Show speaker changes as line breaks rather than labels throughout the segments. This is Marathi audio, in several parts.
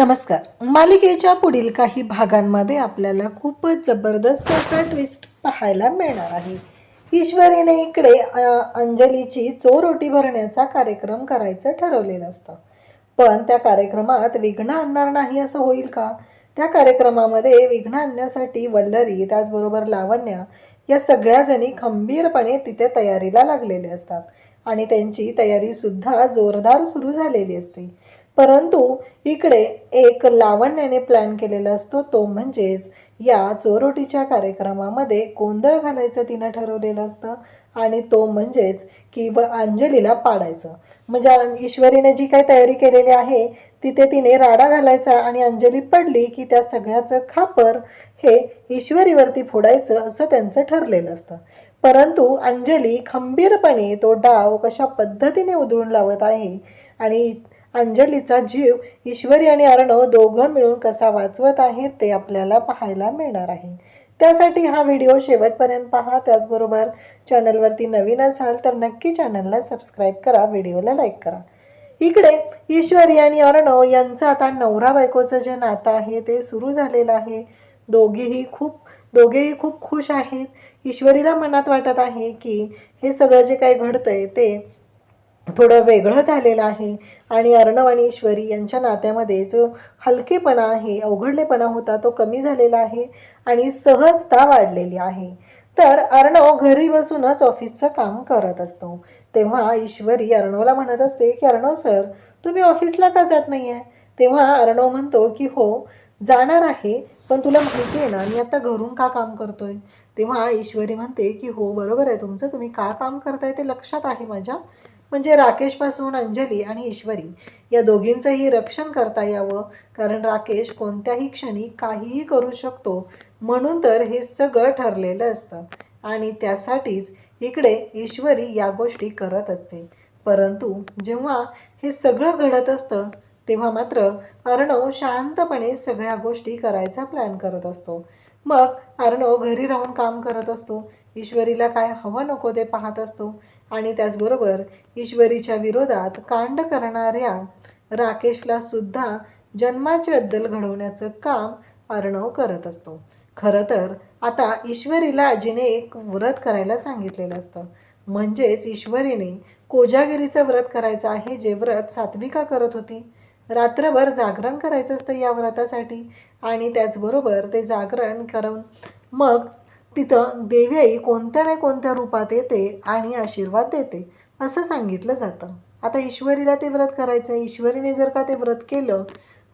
नमस्कार. मालिकेच्या पुढील काही भागांमध्ये आपल्याला खूपच जबरदस्त असा ट्विस्ट पाहायला मिळणार आहे. ईश्वरीने इकडे अंजलीची चोरोटी भरण्याचा कार्यक्रम करायचं ठरवलेलं असतं. पण त्या कार्यक्रमात विघ्न आणणार नाही असं होईल का? त्या कार्यक्रमामध्ये विघ्न आणण्यासाठी वल्लरी त्याचबरोबर लावण्या या सगळ्या जणी खंबीरपणे तिथे तयारीला लागलेले असतात. आणि त्यांची तयारी सुद्धा जोरदार सुरू झालेली असते. परंतु इकडे एक लावण्याने प्लॅन केलेला असतो तो म्हणजेच या चोरोटीच्या कार्यक्रमामध्ये गोंधळ घालायचं तिनं ठरवलेलं असतं आणि तो म्हणजेच की व अंजलीला पाडायचं. म्हणजे ईश्वरीने जी काही तयारी केलेली आहे तिथे तिने राडा घालायचा आणि अंजली पडली की त्या सगळ्याचं खापर हे ईश्वरीवरती फोडायचं असं त्यांचं ठरलेलं असतं. परंतु अंजली खंबीरपणे तो डाव कशा पद्धतीने उधळून लावत आहे आणि अंजलीचा जीव ईश्वरी आणि अर्णव दोघं मिळून कसा वाचवत आहेत ते आपल्याला पाहायला मिळणार आहे. त्यासाठी हा व्हिडिओ शेवटपर्यंत पहा. त्याचबरोबर चॅनलवरती नवीन असाल तर नक्की चॅनलला सबस्क्राईब करा व्हिडिओला लाईक करा. इकडे ईश्वरी आणि अर्णव यांचं आता नवरा बायकोचं जे नातं आहे ते सुरू झालेलं आहे. दोघेही खूप दोघेही खूप खुश आहेत. ईश्वरीला मनात वाटत आहे की हे सगळं जे काही घडतंय ते थोडं वेगळं झालेलं आहे. आणि अर्णव आणि ईश्वरी यांच्या नात्यामध्ये जो हलकेपणा आहे अवघडलेपणा होता तो कमी झालेला आहे आणि सहजता वाढलेली आहे. तर अर्णव घरी बसूनच ऑफिसचं काम करत असतो. तेव्हा ईश्वरी अर्णवला म्हणत असते की अर्णव सर तुम्ही ऑफिसला का जात नाही आहे तेव्हा अर्णव म्हणतो की हो जाणार आहे पण तुला माहिती आहे ना मी आता घरून का काम करतोय? तेव्हा ईश्वरी म्हणते की हो बरोबर आहे तुमचं तुम्ही का काम करताय ते लक्षात आहे माझ्या. म्हणजे राकेशपासून अंजली आणि ईश्वरी या दोघींचंही रक्षण करता यावं कारण राकेश कोणत्याही क्षणी काहीही करू शकतो म्हणून तर हे सगळं ठरलेलं असतं. आणि त्यासाठीच इकडे ईश्वरी या गोष्टी करत असते. परंतु जेव्हा हे सगळं घडत असतं तेव्हा मात्र अर्णव शांतपणे सगळ्या गोष्टी करायचा प्लॅन करत असतो. मग अर्णव घरी राहून काम करत असतो. ईश्वरीला काय हवं नको ते पाहत असतो. आणि त्याचबरोबर ईश्वरीच्या विरोधात कांड करणाऱ्या राकेशला सुद्धा जन्माची अद्दल घडवण्याचं काम अर्णव करत असतो. खरं तर आता ईश्वरीला आजीने एक व्रत करायला सांगितलेलं असतं. म्हणजेच ईश्वरीने कोजागिरीचं व्रत करायचं आहे जे व्रत सात्विका करत होती. रात्रभर जागरण करायचं असतं या व्रतासाठी आणि त्याचबरोबर ते जागरण करून मग तिथं देवी आई कोणत्या ना कोणत्या रूपात येते आणि आशीर्वाद देते असं सांगितलं जातं. आता ईश्वरीला ते व्रत करायचं आहे ईश्वरीने जर का ते व्रत केलं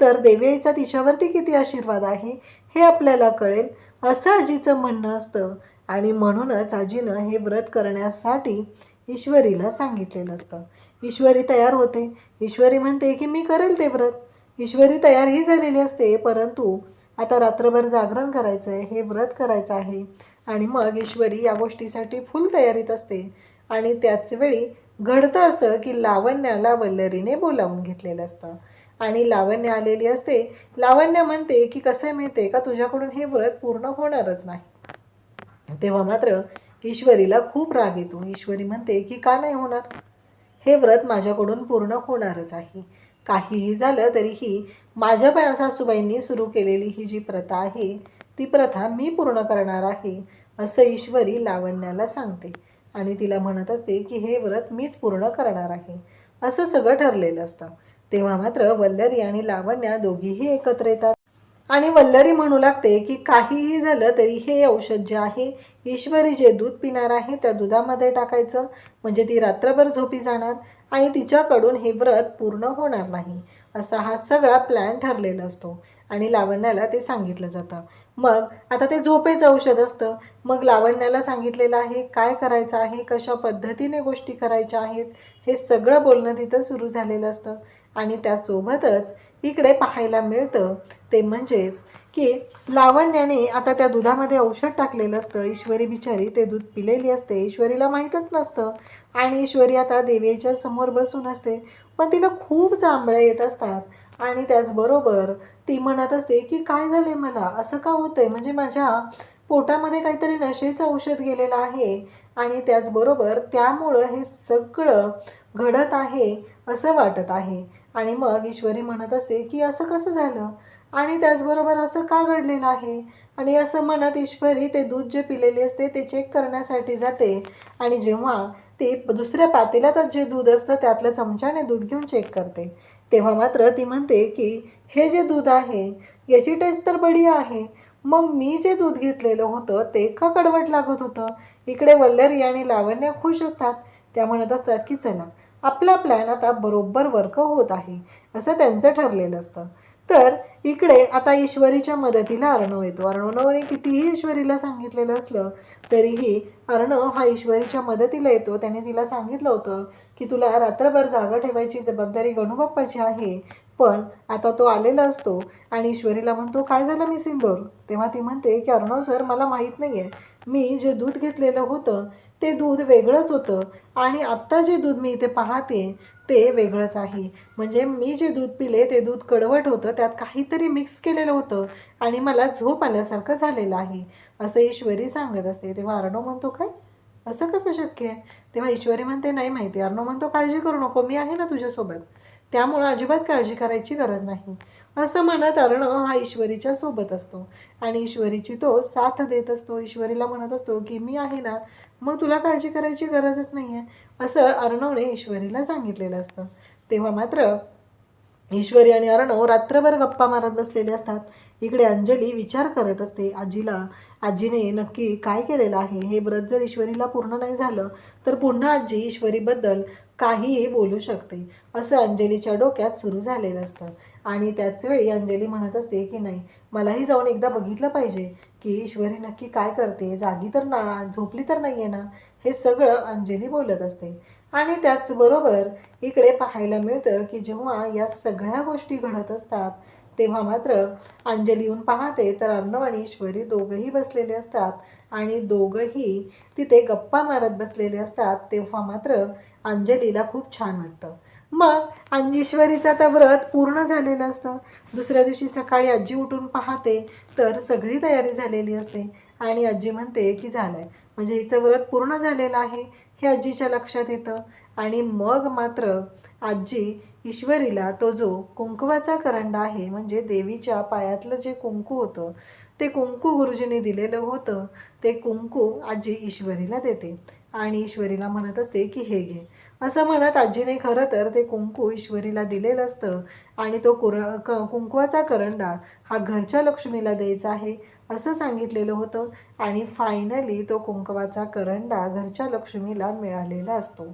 तर देवी आईचा तिच्यावरती किती आशीर्वाद आहे हे आपल्याला कळेल असं आजीचं म्हणणं असतं. आणि म्हणूनच आजीनं हे व्रत करण्यासाठी ईश्वरीला सांगितलेलं असतं. ईश्वरी तयार होते. ईश्वरी म्हणते की मी करेल ते व्रत. ईश्वरी तयारही झालेली असते परंतु आता रात्रभर जागरण करायचं आहे हे व्रत करायचं आहे. आणि मग ईश्वरी या गोष्टीसाठी फुल तयारीत असते. आणि त्याच वेळी घडतं असं की लावण्याला वल्लरीने बोलावून घेतलेलं असतं. आणि लावण्य आलेली असते. लावण्य म्हणते की कसं आहे का तुझ्याकडून हे व्रत पूर्ण होणारच नाही. तेव्हा मात्र ईश्वरीला खूप राग येतो. ईश्वरी म्हणते की का नाही होणार? हे व्रत माझ्याकडून पूर्ण होणारच आहे. काहीही झालं तरीही माझ्या पा सासूबाईंनी सुरू केलेली ही जी प्रथा आहे ती प्रथा मी पूर्ण करणार आहे असं ईश्वरी लावण्याला सांगते. आणि तिला म्हणत असते की हे व्रत मीच पूर्ण करणार आहे. असं सगळं ठरलेलं असतं. तेव्हा मात्र वल्लरी आणि लावण्या दोघीही एकत्र येतात. आणि वल्लरी म्हणू लागते की काहीही झालं तरी हे औषध जे आहे ईश्वरी जे दूध पिणार आहे त्या दुधामध्ये टाकायचं. म्हणजे ती रात्रभर झोपी जाणार. आणि तिच्याकडून हे व्रत पूर्ण होणार नाही असा हा सगळा प्लॅन ठरलेला असतो. आणि लावण्याला ते सांगितलं जातं. मग आता ते झोपेचं औषध असतं. मग लावण्याला सांगितलेलं आहे काय करायचं आहे कशा पद्धतीने गोष्टी करायच्या आहेत हे सगळं बोलणं तिथं सुरू झालेलं असतं. आणि त्यासोबतच इकडे पाहायला मिळतं ते म्हणजेच की लावण्याने आता त्या दुधामध्ये औषध टाकलेलं असतं. ईश्वरी बिचारी ते दूध पिलेली असते. ईश्वरीला माहीतच नसतं. आणि ईश्वरी आता देवीच्या समोर बसून असते. पण तिला खूप जांभळ्या येत असतात. आणि त्याचबरोबर ती म्हणत असते की काय झाले मला? असं का होतंय? म्हणजे माझ्या पोटामध्ये काहीतरी नशेचं औषध गेलेलं आहे. आणि त्याचबरोबर त्यामुळं हे सगळं घडत आहे असं वाटत आहे. आणि मग ईश्वरी म्हणत असते की असं कसं झालं? आणि त्याचबरोबर असं का घडलेलं आहे? आणि असं म्हणत ईश्वरी ते दूध जे पिलेले असते ते चेक करण्यासाठी जाते. आणि जेव्हा ती दुसऱ्या पातेल्यातच जे दूध असतं त्यातलं चमच्याने दूध घेऊन चेक करते. तेव्हा मात्र ती म्हणते की हे जे दूध आहे याची टेस्ट तर बढिया आहे. मग मी जे दूध घेतलेलं होतं ते का कडवट लागत होतं? इकडे वल्लरी आणि लावण्या खुश असतात. त्या म्हणत असतात की चला आपला प्लॅन आता बरोबर वर्क होत आहे. असं त्यांचं ठरलेलं असतं. तर इकडे आता ईश्वरीच्या मदतीला अर्णव येतो. अर्णवने कितीही ईश्वरीला सांगितलेलं असलं तरीही अर्णव हा ईश्वरीच्या मदतीला येतो. त्याने तिला सांगितलं होतं की तुला रात्रभर जागा ठेवायची जबाबदारी गणूबाप्पाची आहे पण आता तो आलेला असतो आणि ईश्वरीला म्हणतो काय झालं मी सिंदूर तेव्हा ती म्हणते की अर्णव सर मला माहीत नाही आहे मी जे दूध घेतलेलं होतं ते दूध वेगळंच होतं. आणि आत्ता जे दूध मी इथे पाहते ते वेगळंच आहे. म्हणजे मी जे दूध पिले ते दूध कडवट होतं. त्यात काहीतरी मिक्स केलेलं होतं. आणि मला झोप आल्यासारखं झालेलं आहे. असं ईश्वरी सांगत असते. तेव्हा अर्णव म्हणतो काय? असं कसं शक्य आहे? तेव्हा ईश्वरी म्हणते नाही माहिती. अर्णव म्हणतो काळजी करू नको. मी आहे ना तुझ्यासोबत. त्यामुळं अजिबात काळजी करायची गरज नाही. असं म्हणत अर्णव हा ईश्वरीच्या सोबत असतो. आणि ईश्वरीची तो साथ देत असतो. ईश्वरीला म्हणत असतो की मी आहे ना मग तुला काळजी करायची गरजच नाही आहे असं अर्णवने ईश्वरीला सांगितलेलं असतं. तेव्हा मात्र ईश्वरी आणि अर्णव रात्रभर गप्पा मारत बसलेले असतात. इकडे अंजली विचार करत असते आजीला आजीने नक्की काय केलेलं आहे? हे व्रत जर ईश्वरीला पूर्ण नाही झालं तर पुन्हा आजी ईश्वरीबद्दल काहीही बोलू शकते. असं अंजलीच्या डोक्यात सुरू झालेलं असतं. आणि त्याच वेळी अंजली म्हणत असते की नाही मलाही जाऊन एकदा बघितलं पाहिजे की ईश्वरी नक्की काय करते? जागी तर ना झोपली तर नाही आहे ना? हे सगळं अंजली बोलत असते. आणि त्याचबरोबर इकडे पाहायला मिळतं की जेव्हा या सगळ्या गोष्टी घडत असतात तेव्हा मात्र अंजली येऊन पाहते तर अर्णव आणि ईश्वरी दोघंही बसलेले असतात. आणि दोघंही तिथे गप्पा मारत बसलेले असतात तेव्हा मात्र अंजलीला खूप छान वाटतं. मग अंजेश्वरीचं आता व्रत पूर्ण झालेलं असतं. दुसऱ्या दिवशी सकाळी आजी उठून पाहते तर सगळी तयारी झालेली असते. आणि आजी म्हणते की झालं आहे म्हणजे हिचं व्रत पूर्ण झालेलं आहे हे आजीच्या लक्षात येतं. आणि मग मात्र आजी ईश्वरीला तो जो कुंकवाचा करंडा आहे म्हणजे देवीच्या पायातलं जे कुंकू होतं ते कुंकू गुरुजींनी दिलेलं होतं ते कुंकू आजी ईश्वरीला देते. आणि ईश्वरीला म्हणत असते की हे घे. असं म्हणत आजीने खरं तर ते कुंकू ईश्वरीला दिलेलं असतं. आणि तो कुर क कुंकवाचा करंडा हा घरच्या लक्ष्मीला द्यायचा आहे. असं सांगितलेलं होतं आणि फायनली तो कुंकवाचा करंडा घरच्या लक्ष्मीला मिळालेला असतो.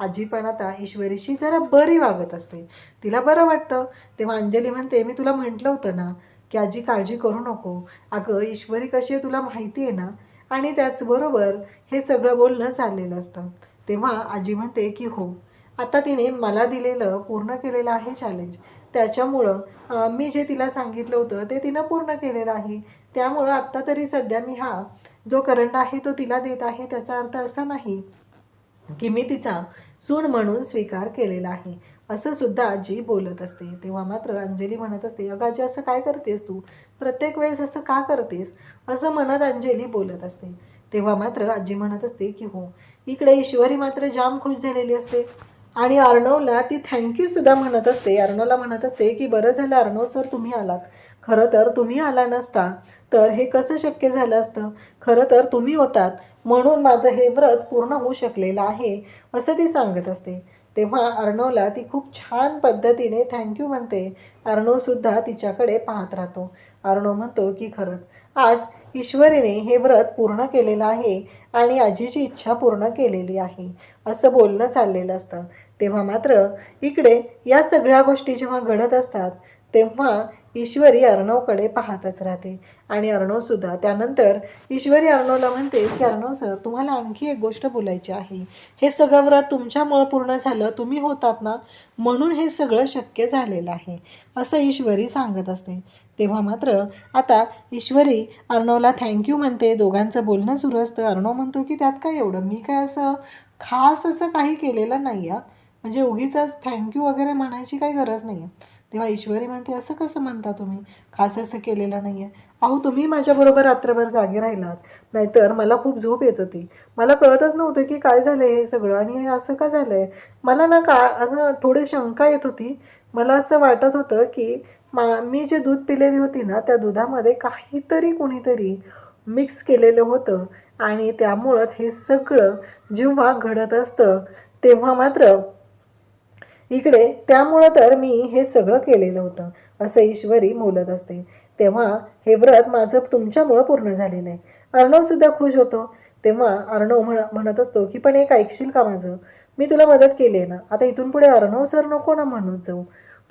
आजी पण आता ईश्वरीशी जरा बरी वागत असते. तिला बरं वाटतं. तेव्हा अंजली म्हणते मी तुला म्हटलं होतं ना की आजी काळजी करू नको. अगं ईश्वरी कशी आहे तुला माहिती आहे ना? आणि त्याचबरोबर हे सगळं बोलणं चाललेलं असतं. तेव्हा आजी म्हणते की हो आता तिने मला दिलेलं पूर्ण केलेलं आहे चॅलेंज त्याच्यामुळं मी जे तिला सांगितलं होतं ते तिनं पूर्ण केलेलं आहे. त्यामुळं आत्ता तरी सध्या मी हा जो करंट आहे तो तिला देत आहे त्याचा अर्थ असा नाही की मी तिचा सून म्हणून स्वीकार केलेला आहे. असं सुद्धा आजी बोलत असते. तेव्हा मात्र अंजली म्हणत असते अगं आजी असं काय करतेस तू? प्रत्येक वेळेस असं का करतेस? असं म्हणत अंजली बोलत असते. तेव्हा मात्र आजी म्हणत असते की हो इकडे ईश्वरी मात्र जाम खुश झालेली असते. आणि अर्णवला ती थँक्यूसुद्धा म्हणत असते. अर्णवला म्हणत असते की बरं झालं अर्णव सर तुम्ही आलात. खरं तर तुम्ही आला नसता. तर हे कसं शक्य झालं असतं? खरं तर तुम्ही होतात. म्हणून माझं हे व्रत पूर्ण होऊ शकलेलं आहे असं ती सांगत असते. तेव्हा अर्णवला ती खूप छान पद्धतीने थँक्यू म्हणते. अर्णवसुद्धा तिच्याकडे पाहत राहतो. अर्णव म्हणतो की खरंच आज ईश्वरीने हे व्रत पूर्ण केलेलं आहे आणि आजीची इच्छा पूर्ण केलेली आहे. असं बोलणं चाललेलं असतं. तेव्हा मात्र इकडे या सगळ्या गोष्टी जेव्हा घडत असतात तेव्हा ईश्वरी अर्णवकडे पाहतच राहते. आणि अर्णवसुद्धा त्यानंतर ईश्वरी अर्णवला म्हणते की अर्णव सर तुम्हाला आणखी एक गोष्ट बोलायची आहे. हे सगळं व्रत तुमच्यामुळं पूर्ण झालं तुम्ही होतात ना? म्हणून हे सगळं शक्य झालेलं आहे असं ईश्वरी सांगत असते. तेव्हा मात्र आता ईश्वरी अर्णवला थँक्यू म्हणते. दोघांचं बोलणं सुरू असतं. अर्णव म्हणतो की त्यात काय एवढं? मी काय असं खास असं काही केलेलं नाही आहे म्हणजे उगीच थँक्यू वगैरे म्हणायची काही गरज नाही आहे तेव्हा ईश्वरी म्हणते असं कसं म्हणता तुम्ही? खास असं केलेलं नाही आहे अहो तुम्ही माझ्याबरोबर रात्रभर जागे राहिलात. नाहीतर मला खूप झोप येत होती. मला कळतच नव्हतं की काय झालं हे सगळं आणि हे असं का झालं आहे मला ना का असं थोडी शंका येत होती. मला असं वाटत होतं की मा मी जे दूध पिलेली होती ना त्या दुधामध्ये काहीतरी कुणीतरी मिक्स केलेलं होतं. आणि त्यामुळंच हे सगळं जेव्हा घडत असतं तेव्हा मात्र इकडे त्यामुळं तर मी हे सगळं केलेलं होतं असं ईश्वरी बोलत असते. तेव्हा हे व्रत माझं तुमच्यामुळं पूर्ण झालेलं आहे. अर्णवसुद्धा खुश होतो. तेव्हा अर्णव म्हण म्हणत असतो की पण एक ऐकशील का माझं? मी तुला मदत केली आहे ना. आता इथून पुढे अर्णव सर नको ना म्हणून जाऊ.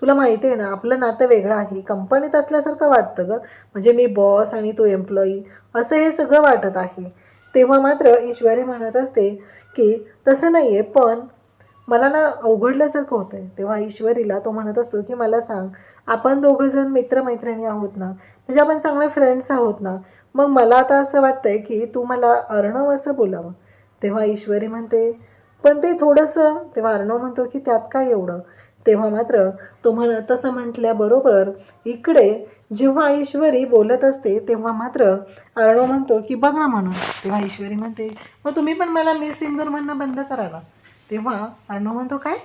तुला माहिती आहे ना आपलं नातं वेगळं आहे. कंपनीत असल्यासारखं वाटतं गं. म्हणजे मी बॉस आणि तो एम्प्लॉई असं हे सगळं वाटत आहे. तेव्हा मात्र ईश्वरी म्हणत असते की तसं नाही आहे पण मला ना अवघडल्यासारखं होतं आहे तेव्हा ईश्वरीला तो म्हणत असतो की मला सांग आपण दोघंजण मित्रमैत्रिणी आहोत ना? म्हणजे आपण चांगले फ्रेंड्स आहोत ना? मग मला आता असं वाटतंय की तू मला अर्णव असं बोलावं. तेव्हा ईश्वरी म्हणते पण ते थोडंसं तेव्हा अर्णव म्हणतो की त्यात काय एवढं? तेव्हा मात्र तो म्हण तसं म्हटल्याबरोबर इकडे जेव्हा ईश्वरी बोलत असते तेव्हा मात्र अर्णव म्हणतो की बघ ना म्हणून. तेव्हा ईश्वरी म्हणते मग तुम्ही पण मला मिस इंदूर म्हणणं बंद करा ना. तेव्हा अर्णव म्हणतो काय?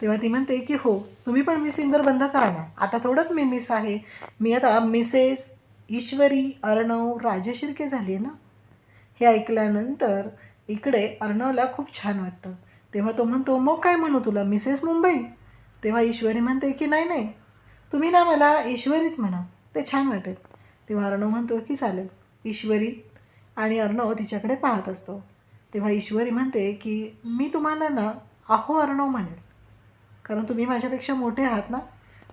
तेव्हा ती म्हणते की हो तुम्ही पण मिस इंदर बंद करा ना. आता थोडंच मी मिस आहे. मी आता मिसेस ईश्वरी अर्णव राजशिर्के झाली आहे ना. हे ऐकल्यानंतर इकडे अर्णवला खूप छान वाटतं. तेव्हा तो म्हणतो मग काय म्हणू तुला? मिसेस मुंबई? तेव्हा ईश्वरी म्हणते की नाही नाही. तुम्ही ना मला ईश्वरीच म्हणा. ते छान वाटेल. तेव्हा अर्णव म्हणतो की चालेल. ईश्वरी आणि अर्णव तिच्याकडे पाहत असतो. तेव्हा ईश्वरी म्हणते की मी तुम्हाला ना अहो अर्णव म्हणेल. कारण तुम्ही माझ्यापेक्षा मोठे आहात ना?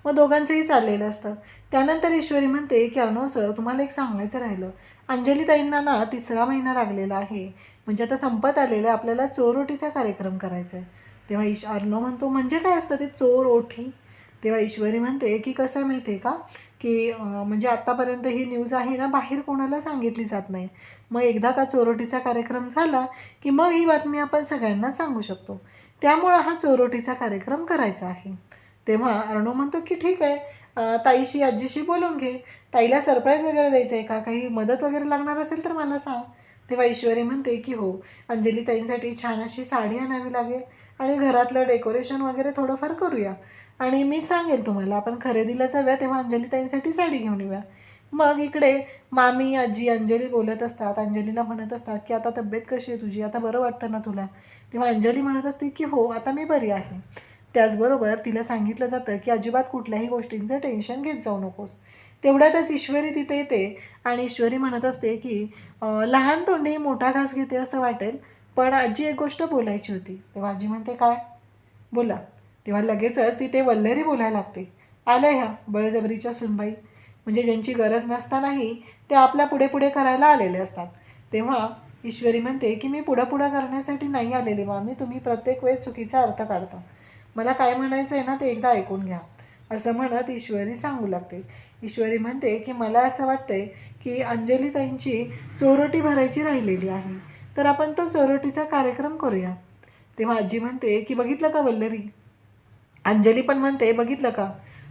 मग दोघांचंही चाललेलं असतं. त्यानंतर ईश्वरी म्हणते की अर्णव सर तुम्हाला एक सांगायचं राहिलं. अंजलीताईंना ना तिसरा महिना लागलेला आहे. म्हणजे आता संपत आलेलं आहे. आपल्याला चोरोटीचा कार्यक्रम करायचा आहे. तेव्हा ईश अर्णव म्हणतो म्हणजे काय असतं ते चोर ओठी? तेव्हा ईश्वरी म्हणते की कसं माहिती आहे का की म्हणजे आत्तापर्यंत ही न्यूज आहे ना बाहेर कोणाला सांगितली जात नाही. मग एकदा का चोरोटीचा कार्यक्रम झाला की मग ही बातमी आपण सगळ्यांना सांगू शकतो. त्यामुळं हा चोरोटीचा कार्यक्रम करायचा आहे. तेव्हा अर्णव म्हणतो की ठीक आहे ताईशी आजीशी बोलून घे. ताईला सरप्राईज वगैरे द्यायचं आहे का? काही मदत वगैरे लागणार असेल तर मला सांग. तेव्हा ईश्वरी म्हणते की हो अंजली ताईंसाठी छान अशी साडी आणावी लागेल आणि घरातलं डेकोरेशन वगैरे थोडंफार करूया. आणि मी सांगेल तुम्हाला आपण खरेदीला जाऊया तेव्हा अंजली ताईंसाठी साडी घेऊन येऊया. मग इकडे मामी आजी अंजली बोलत असतात अंजलीला म्हणत असतात की आता तब्येत कशी आहे तुझी? आता बरं वाटतं ना तुला? तेव्हा अंजली म्हणत असते की हो आता मी बरी आहे. त्याचबरोबर तिला सांगितलं जातं की अजिबात कुठल्याही गोष्टींचं टेन्शन घेत जाऊ नकोस. तेवढ्यातच ईश्वरी तिथे येते आणि ईश्वरी म्हणत असते की लहान तोंडी मोठा घास घेते असं वाटेल पण आजी एक गोष्ट बोलायची होती. तेव्हा आजी म्हणते काय? बोला. तेव्हा लगेचच तिथे वल्लरी बोलायला लागते. आल्या ह्या बळजबरीच्या सुनबाई. म्हणजे ज्यांची गरज नसतानाही ते आपल्या पुढे पुढे करायला आलेले असतात. तेव्हा ईश्वरी म्हणते की मी पुढं पुढं करण्यासाठी नाही आलेली मामी तुम्ही प्रत्येक वेळेस चुकीचा अर्थ काढता. मला काय म्हणायचं आहे ना ते एकदा ऐकून घ्या. असं म्हणत ईश्वरी सांगू लागते. ईश्वरी म्हणते की मला असं वाटतंय की अंजलीताईंची चोरोटी भरायची राहिलेली आहे. तर आपण तो चोरोटीचा कार्यक्रम करूया. तेव्हा आजी म्हणते की बघितलं का वल्लरी? अंजली पण म्हणते बघितलं का?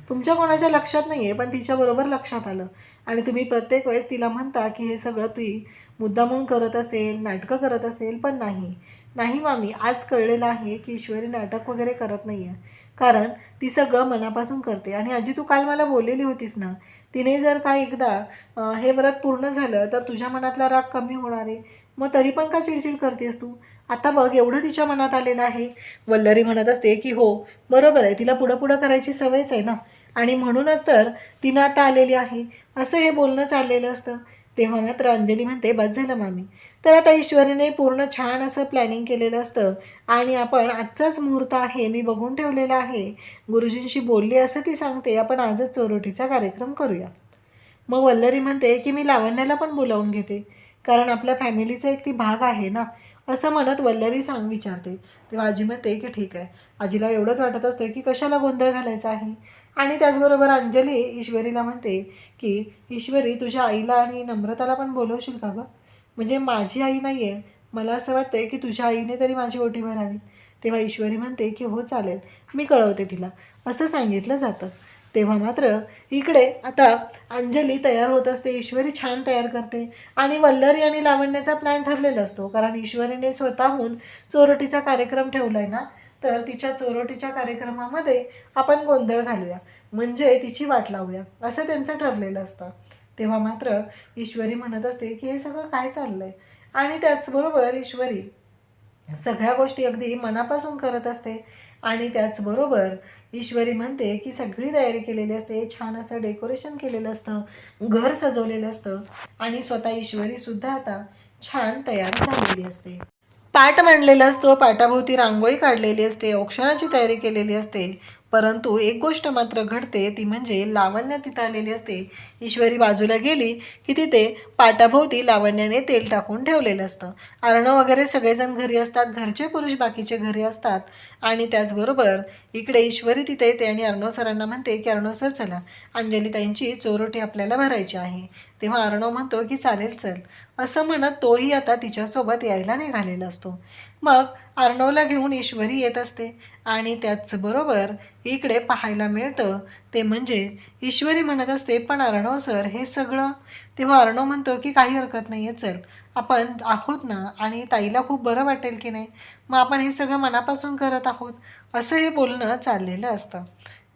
तुमच्या कोणाच्या लक्षात नाही आहे पण तिच्याबरोबर लक्षात आलं. आणि तुम्ही प्रत्येक वेळेस तिला म्हणता की हे सगळं तुही मुद्दामून करत असेल नाटकं करत असेल पण नाही. नाही मामी आज कळलेलं आहे की ईश्वरी नाटक वगैरे करत नाही आहे कारण ती सगळं मनापासून करते. आणि आजी तू काल मला बोललेली होतीस ना? तिने जर का एकदा हे व्रत पूर्ण झालं तर तुझ्या मनातला राग कमी होणार आहे. मग तरी पण का चिडचिड करतेस तू? आता बघ एवढं तिच्या मनात आलेलं आहे. वल्लरी म्हणत असते की हो बरोबर आहे तिला पुढं पुढं करायची सवयच आहे ना. आणि म्हणूनच तर तिनं आता आलेली आहे. असं हे बोलणं चाललेलं असतं. तेव्हा मात्र अंजली म्हणते बस झालं मामी. तर आता ईश्वरीने पूर्ण छान असं प्लॅनिंग केलेलं असतं. आणि आपण आजचाच मुहूर्त आहे मी बघून ठेवलेला आहे. गुरुजींशी बोलली असं ती सांगते आपण आजच चोरोटीचा कार्यक्रम करूया. मग वल्लरी म्हणते की मी लावण्याला पण बोलावून घेते. कारण आपल्या फॅमिलीचा एक ती भाग आहे ना असं म्हणत वल्लरी सांग विचारते. तेव्हा आजी म्हणते की ठीक आहे. आजीला एवढंच वाटत असतं की कशाला गोंधळ घालायचा आहे? आणि त्याचबरोबर अंजली ईश्वरीला म्हणते की ईश्वरी तुझ्या आईला आणि नम्रताला पण बोलवशील का गं? म्हणजे माझी आई नाही आहे मला असं वाटतंय की तुझ्या आईने तरी माझी ओटी भरावी. तेव्हा ईश्वरी म्हणते की हो चालेल. मी कळवते तिला. असं सांगितलं जातं. तेव्हा मात्र इकडे आता अंजली तयार होत असते ईश्वरी छान तयार करते आणि वल्लरी आणि लावण्याचा प्लॅन ठरलेला असतो. कारण ईश्वरीने स्वतःहून चोरटीचा कार्यक्रम ठेवला आहे ना तर तिच्या चोरटीच्या कार्यक्रमामध्ये आपण गोंधळ घालूया. म्हणजे तिची वाट लावूया. असं त्यांचं ठरलेलं असतं. तेव्हा मात्र ईश्वरी म्हणत असते की हे सगळं काय चाललंय? आणि त्याचबरोबर ईश्वरी सगळ्या गोष्टी अगदी मनापासून करत असते. आणि त्याचबरोबर ईश्वरी म्हणते की सगळी तयारी केलेली असते छान असं डेकोरेशन केलेलं असतं घर सजवलेलं असतं आणि स्वतः ईश्वरीसुद्धा आता छान तयार झालेली असते. पाट मांडलेला असतो पाटाभोवती रांगोळी काढलेली असते औक्षणाची तयारी केलेली असते परंतु एक गोष्ट मात्र घडते ती म्हणजे लावण्य तिथं आलेली असते. ईश्वरी बाजूला गेली की तिथे पाटाभोवती लावण्याने तेल टाकून ठेवलेलं असतं. अर्णव वगैरे सगळेजण घरी असतात घरचे पुरुष बाकीचे घरी असतात. आणि त्याचबरोबर इकडे ईश्वरी तिथे येते आणि अर्णव सरांना म्हणते की अर्णव सर चला. अंजलीताईंची चोरोटी आपल्याला भरायची आहे. तेव्हा अर्णव म्हणतो की चालेल चल. असं म्हणत तोही आता तिच्यासोबत यायला निघालेला असतो. मग अर्णवला घेऊन ईश्वरी येत असते आणि त्याचबरोबर इकडे पाहायला मिळतं ते म्हणजे ईश्वरी म्हणत असते पण अर्णव सर हे सगळं तेव्हा अर्णव म्हणतो की काही हरकत नाही आहे चल. आपण आहोत ना आणि ताईला खूप बरं वाटेल की नाही? मग आपण हे सगळं मनापासून करत आहोत. असं हे बोलणं चाललेलं असतं.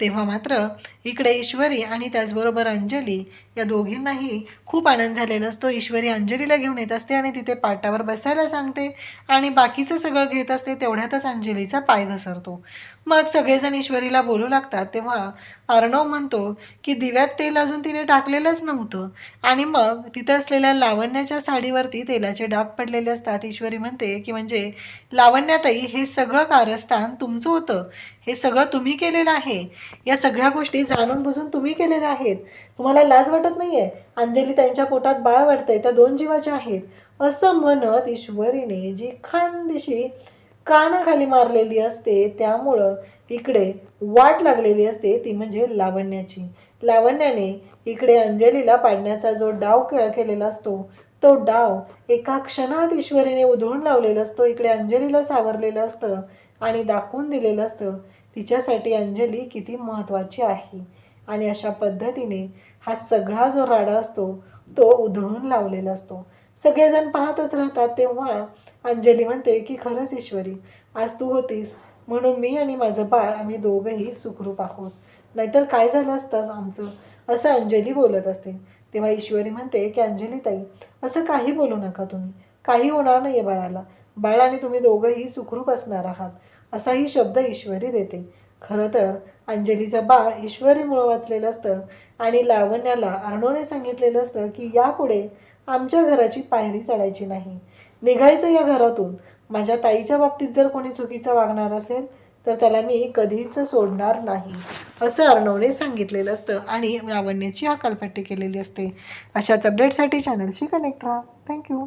तेव्हा मात्र इकडे ईश्वरी आणि त्याचबरोबर अंजली या दोघींनाही खूप आनंद झालेला असतो. ईश्वरी अंजलीला घेऊन येत असते आणि तिथे पाटावर बसायला सांगते आणि बाकीचं सगळं घेत असते तेवढ्यातच अंजलीचा पाय घसरतो. मग सगळेजण ईश्वरीला बोलू लागतात तेव्हा अर्णव म्हणतो की दिव्यात तेल अजून तिने टाकलेलंच नव्हतं. आणि मग तिथं असलेल्या लावण्याच्या साडीवरती तेलाचे डाग पडलेले असतात. ईश्वरी म्हणते की म्हणजे लावण्यातही हे सगळं कारस्थान तुमचं होतं. हे सगळं तुम्ही केलेलं आहे. या सगळ्या गोष्टी जाणून बुजून तुम्ही केलेल्या आहेत. तुम्हाला लाज वाटत नाही आहे अंजली त्यांच्या पोटात बाळ वाटतंय त्या दोन जीवाच्या आहेत. असं म्हणत ईश्वरीने जी खानदेशी कानाखाली मारलेली असते त्यामुळं इकडे वाट लागलेली असते ती म्हणजे लावण्याची. लावण्याने इकडे अंजलीला पाडण्याचा जो डाव के केलेला असतो तो डाव एका क्षणात ईश्वरीने उधळून लावलेला असतो इकडे अंजलीला सावरलेलं असतं आणि दाखवून दिलेलं असतं तिच्यासाठी अंजली किती महत्त्वाची आहे. आणि अशा पद्धतीने हा सगळा जो राडा असतो तो उधळून लावलेला असतो. सगळेजण पाहतच राहतात तेव्हा अंजली म्हणते की खरंच ईश्वरी आज तू होतीस. म्हणून मी आणि माझं बाळ आम्ही दोघंही सुखरूप आहोत. नाहीतर काय झालं असतं आमचं? असं अंजली बोलत असते. तेव्हा ईश्वरी म्हणते की अंजली ताई असं काही बोलू नका तुम्ही. काही होणार नाही आहे बाळाला. बाळ आणि तुम्ही दोघंही सुखरूप असणार आहात. असाही शब्द ईश्वरी देते. खरं तर अंजलीचं बाळ ईश्वरीमुळं वाचलेलं असतं आणि लावण्याला अर्णोने सांगितलेलं असतं की यापुढे आमच्या घराची पायरी चढायची नाही. निघायचं या घरातून. माझ्या ताईच्या बाबतीत जर कोणी चुकीचं वागणार असेल तर त्याला मी कधीच सोडणार नाही. असं अर्णवने सांगितलेलं असतं आणि लावण्याची कालपट्टी केलेली असते. अशाच अपडेटसाठी चॅनलशी कनेक्ट राहा. थँक्यू